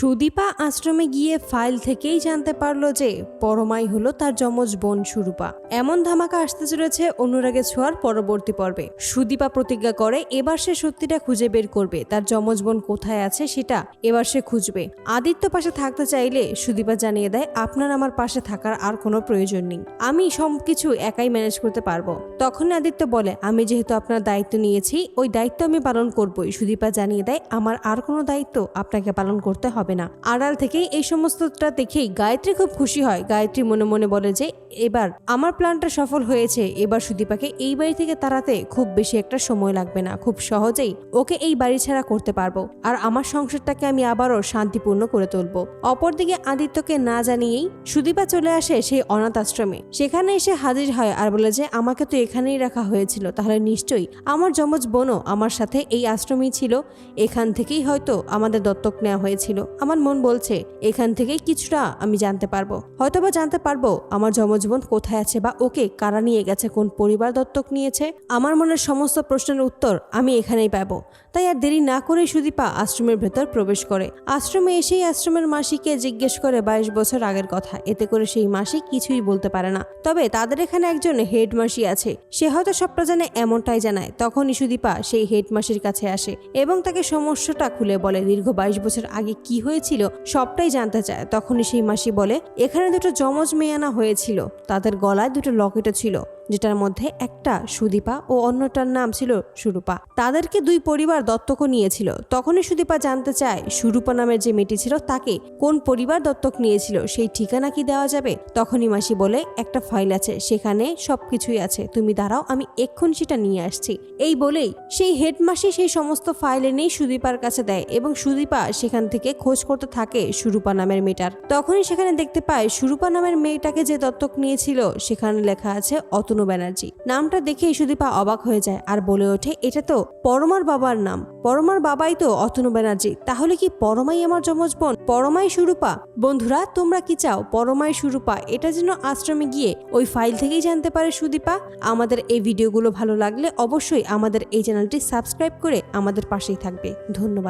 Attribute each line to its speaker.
Speaker 1: সুদীপা আশ্রমে গিয়ে ফাইল থেকেই জানতে পারল যে পরমাই হলো তার যমজ বোন সুরূপা। এমন ধামাকা আসতে চলেছে অনুরাগে ছোঁয়ার পরবর্তী পর্বে। সুদীপা প্রতিজ্ঞা করে, এবার সে সত্যিটা খুঁজে বের করবে। তার যমজ বোন কোথায় আছে সেটা এবার সে খুঁজবে। আদিত্য পাশে থাকতে চাইলে সুদীপা জানিয়ে দেয়, আপনার আমার পাশে থাকার আর কোনো প্রয়োজন নেই। আমি সবকিছু একাই ম্যানেজ করতে পারব। তখন আদিত্য বলে, আমি যেহেতু আপনার দায়িত্ব নিয়েছি, ওই দায়িত্ব আমি পালন করবই। সুদীপা জানিয়ে দেয়, আমার আর কোনো দায়িত্ব আপনাকে পালন করতে হবে না। আড়াল থেকেই এই সমস্তটা দেখেই গায়ত্রী খুব খুশি হয়। গায়ত্রী মনে মনে বলে যে, এবার আমার প্ল্যানটা সফল হয়েছে। এবার সুদীপাকে এই বাড়ি থেকে তাড়াতে খুব বেশি একটা সময় লাগবে না। খুব সহজেই ওকে এই বাড়ি ছাড়া করতে পারব। আর আমার সংসারটাকে আমি আবারও শান্তিপূর্ণ করে তুলবো। অপরদিকে আদিত্যকে না জানিয়েই সুদীপা চলে আসে সেই অনাথ আশ্রমে। সেখানে এসে হাজির হয় আর বলে যে, আমাকে তো এখানেই রাখা হয়েছিল। তাহলে নিশ্চয়ই আমার যমজ বোনও আমার সাথে এই আশ্রমেই ছিল। এখান থেকেই হয়তো আমাদের দত্তক নেওয়া হয়েছিল। আমার মন বলছে, এখান থেকেই কিছুটা আমি জানতে পারব। হয়তোবা জানতে পারব আমার যমজ বোন কোথায় আছে বা ওকে কারা নিয়ে গেছে, কোন পরিবার দত্তক নিয়েছে। আমার মনের সমস্ত প্রশ্নের উত্তর আমি এখানেই পাবো। তাই আর দেরি না করেই সুদীপা আশ্রমের ভেতর প্রবেশ করে। আশ্রমে এসেই আশ্রমের মাসিকে জিজ্ঞেস করে বাইশ বছর আগের কথা। এতে করে সেই মাসি কিছুই বলতে পারে না। তবে তাদের এখানে একজন হেড মাসি আছে। সে হয়তো সবটা জানে এমনটাই জানায়। তখনই সুদীপা সেই হেড মাসির কাছে আসে এবং তাকে সমস্যাটা খুলে বলে, দীর্ঘ বাইশ বছর আগে কি হয়েছিল, সবটাই জানতে চায়। তখনই সেই মাসি বলে, এখানে দুটো জমজ মেয়ানা হয়েছিল। তাদের গলায় দুটো লকেটও ছিল। যেটার মধ্যে একটা সুদীপা ও অন্যটার নাম ছিল সুরূপা। তাদেরকে দুই পরিবার দত্তকও নিয়েছিল। তখনই সুদীপা জানতে চায়, সুরূপা নামের যে মেয়েটি ছিল তাকে কোন পরিবার দত্তক নিয়েছিল, সেই ঠিকানা কি দেওয়া যাবে? তখনই মাসি বলে, একটা ফাইল আছে, সেখানে সবকিছুই আছে। তুমি দাঁড়াও, আমি এক্ষুনি সেটা নিয়ে আসছি। এই বলেই সেই হেডমাসি সেই সমস্ত ফাইল এনেই সুদীপার কাছে দেয় এবং সুদীপা সেখান থেকে খোঁজ করতে থাকে সুরূপা নামের মেয়েটার। তখনই সেখানে দেখতে পায়, সুরূপা নামের মেয়েটাকে যে দত্তক নিয়েছিল, সেখানে লেখা আছে, অতনু ব্যানার্জি। নামটা দেখেই সুদীপা অবাক হয়ে যায় আর বলে ওঠে, এটা তো পরমার বাবার নাম। পরমার বাবাই তো অতনু ব্যানার্জি। তাহলে কি পরমাই আমার যমজ বোন? পরমাই সুরূপা? বন্ধুরা, তোমরা কি চাও? পরমাই সুরূপা, এটা যেন আশ্রমে গিয়ে ওই ফাইল থেকেই জানতে পারে সুদীপা। আমাদের এই ভিডিওগুলো ভালো লাগলে অবশ্যই আমাদের এই চ্যানেলটি সাবস্ক্রাইব করে আমাদের পাশেই থাকবে। ধন্যবাদ।